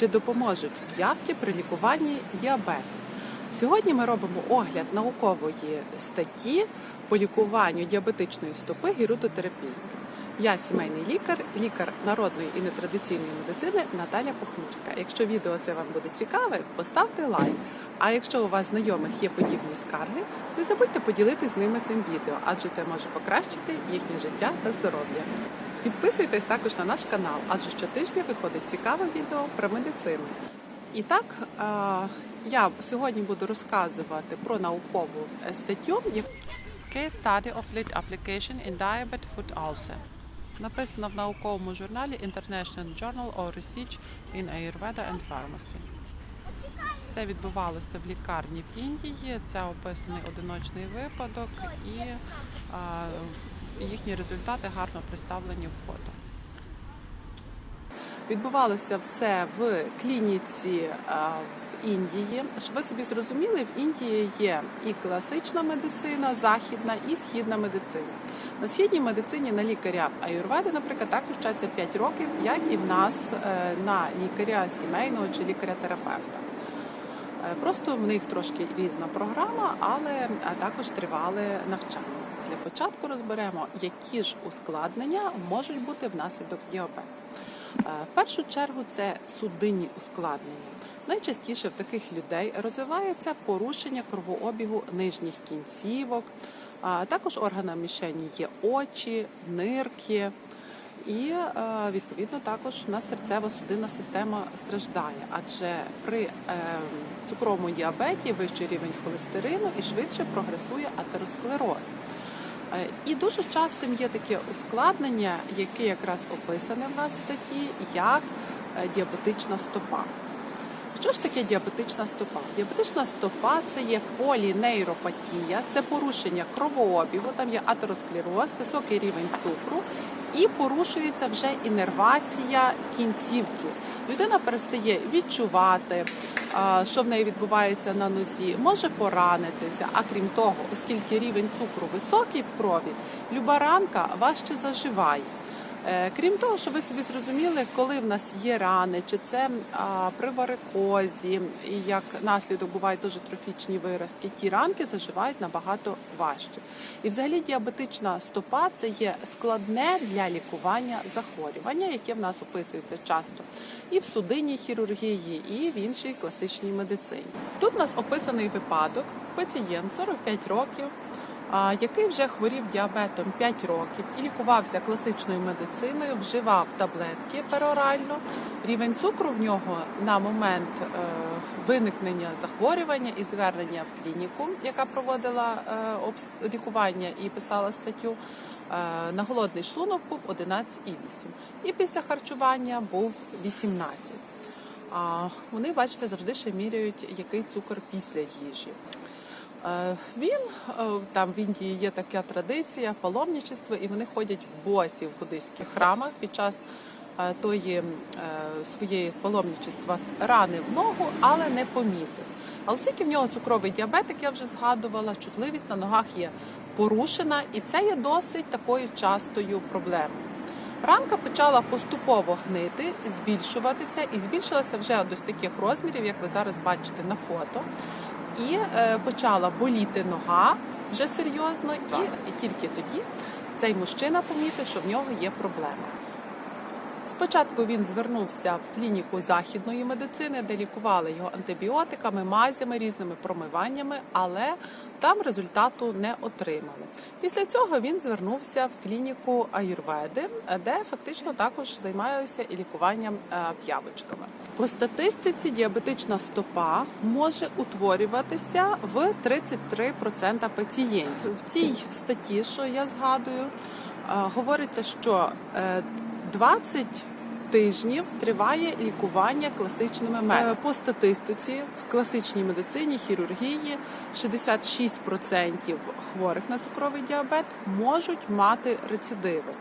Чи допоможуть п'явки при лікуванні діабету? Сьогодні ми робимо огляд наукової статті по лікуванню діабетичної стопи гірутотерапії. Я сімейний лікар, лікар народної і нетрадиційної медицини Наталя Похмурська. Якщо відео це вам буде цікаве, поставте лайк. А якщо у вас знайомих є подібні скарги, не забудьте поділитися з ними цим відео, адже це може покращити їхнє життя та здоров'я. Підписуйтесь також на наш канал, адже щотижня виходить цікаве відео про медицину. І так, е, я сьогодні буду розказувати про наукову е, статтю, Case study of lead application in diabetic foot ulcer. Написано в науковому журналі International Journal of Research in Ayurveda and Pharmacy. Все відбувалося в лікарні в Індії. Це описаний одиночний випадок, і а, їхні результати гарно представлені в фото. відбувалося все в клініці в Індії. Щоб ви собі зрозуміли, в Індії є і класична медицина, західна, і східна медицина. На східній медицині на лікаря аюрведи, наприклад, також вчаться 5 років, як і в нас е, на лікаря сімейного чи лікаря-терапевта. Е, Просто в них трошки різна програма, але е, також тривале навчання. Для початку розберемо, які ж ускладнення можуть бути внаслідок діабету. Е, В першу чергу це судинні ускладнення. Найчастіше в таких людей розвивається порушення кровообігу нижніх кінцівок. А Також органом мішені є очі, нирки. І е, відповідно також у нас серцево-судинна система страждає, адже при е, цукровому діабеті вищий рівень холестерину і швидше прогресує атеросклероз. Е, І дуже частим є таке ускладнення, яке якраз описане в нас в статті, як е, діабетична стопа. Що ж таке діабетична стопа? Діабетична стопа це є полінейропатія, це порушення кровообігу, там є атеросклероз, високий рівень цукру і порушується вже інервація кінцівки. Людина перестає відчувати, що в неї відбувається на нозі, може поранитися. А крім того, оскільки рівень цукру високий в крові, люба ранка важче заживає. Е, Крім того, що ви собі зрозуміли, коли в нас є рани, чи це а, при варикозі, і як наслідок бувають дуже трофічні виразки, ті ранки заживають набагато важче. І взагалі діабетична стопа це є складне для лікування захворювання, яке в нас описується часто і в судинній хірургії, і в іншій класичній медицині. Тут у нас описаний випадок, пацієнт 45 років який вже хворів діабетом 5 років і лікувався класичною медициною, вживав таблетки перорально. Рівень цукру в нього на момент е, виникнення захворювання і звернення в клініку, яка проводила е, лікування і писала статтю. Е, На голодний шлунок був 11,8. І після харчування був 18. А вони, бачите, завжди ще міряють, який цукор після їжі. Е, Він е, там в Індії є така традиція паломничество, і вони ходять босі в буддийських храмах під час тої своєї паломничества рани в ногу, але не помітив. Але оскільки в нього цукровий діабет, як я вже згадувала, чутливість на ногах є порушена, і це є досить такою частою проблемою. Ранка почала поступово гнити, збільшуватися, і збільшилася вже до таких розмірів, як ви зараз бачите на фото. І е, почала боліти нога вже серйозно, і, і тільки тоді цей мужчина помітив, що в нього є проблема. Спочатку він звернувся в клініку західної медицини, де лікували його антибіотиками, мазями, різними промиваннями, але там результату не отримали. Після цього він звернувся в клініку аюрведи, де фактично також займаються і лікуванням е, п'явочками. По статистиці діабетична стопа може утворюватися в 33% пацієнтів. В цій статті, що я згадую, е, говориться, що е, 20 тижнів триває лікування класичними методами. Е, По статистиці в класичній медицині, хірургії 66% хворих на цукровий діабет можуть мати рецидиви.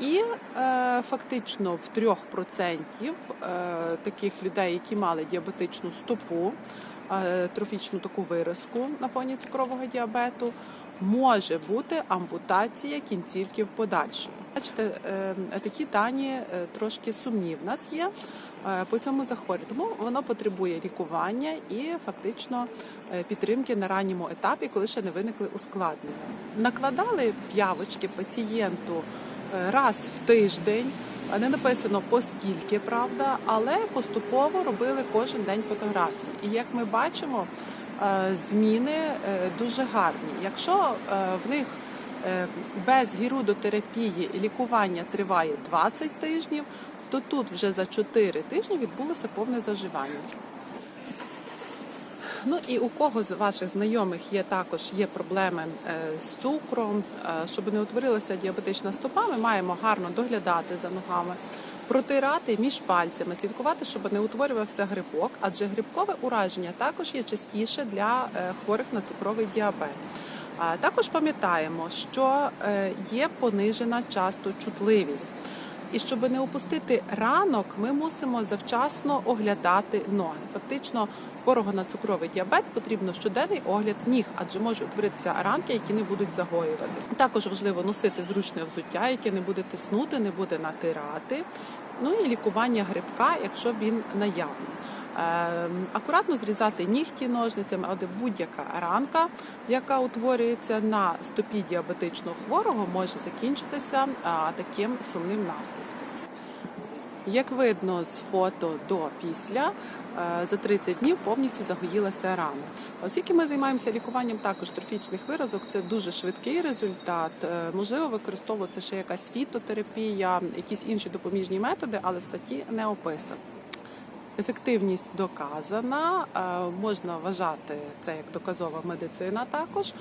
І е, фактично в 3% е, таких людей, які мали діабетичну стопу, трофічну таку виразку на фоні цукрового діабету, може бути ампутація кінцівки в подальшому. Бачите, е, такі дані е, трошки сумні в нас є е, по цьому захворюванню. Тому воно потребує лікування і фактично підтримки на ранньому етапі, коли ще не виникли ускладнення. Накладали п'явочки пацієнту раз в тиждень. Не написано поскільки правда, але поступово робили кожен день фотографії. І як ми бачимо, е, зміни е, дуже гарні. Якщо е, в них без гірудотерапії лікування триває 20 тижнів, то тут вже за 4 тижні відбулося повне заживання. Ну і у кого з ваших знайомих є також є проблеми е, з цукром, е, щоб не утворилася діабетична стопа, ми маємо гарно доглядати за ногами, протирати між пальцями, слідкувати, щоб не утворювався грибок, адже грибкове ураження також є частіше для е, хворих на цукровий діабет. Також пам'ятаємо, що є понижена часто чутливість. І щоб не опустити ранок, ми мусимо завчасно оглядати ноги. Фактично, хворого на цукровий діабет потрібно щоденний огляд ніг, адже можуть утворитися ранки, які не будуть загоюватися. Також важливо носити зручне взуття, яке не буде тиснути, не буде натирати. Ну і лікування грибка, якщо він наявний. Ем, Акуратно зрізати нігті ножницями, але будь-яка ранка, яка утворюється на стопі діабетичного хворого, може закінчитися таким сумним наслідком. Як видно з фото до після, е, за 30 днів повністю загоїлася рана. Оскільки ми займаємося лікуванням також трофічних виразок, це дуже швидкий результат. Е, Можливо, використовується ще якась фітотерапія, якісь інші допоміжні методи, але в статті не описано. Ефективність доказана, е, можна вважати це як доказова медицина також.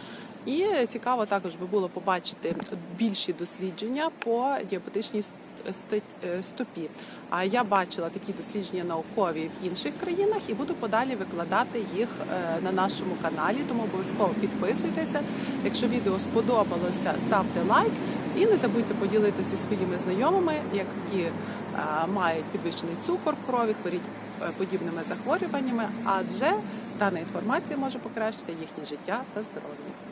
І цікаво також би було побачити більші дослідження по діабетичній ст- е, стопі. А я бачила такі дослідження наукові в інших країнах і буду подалі викладати їх е, на нашому каналі. Тому обов'язково підписуйтеся. Якщо відео сподобалося, ставте лайк і не забудьте поділитися зі своїми знайомими, які мають підвищений цукор в крові, хворіть подібними захворюваннями, адже дана інформація може покращити їхнє життя та здоров'я.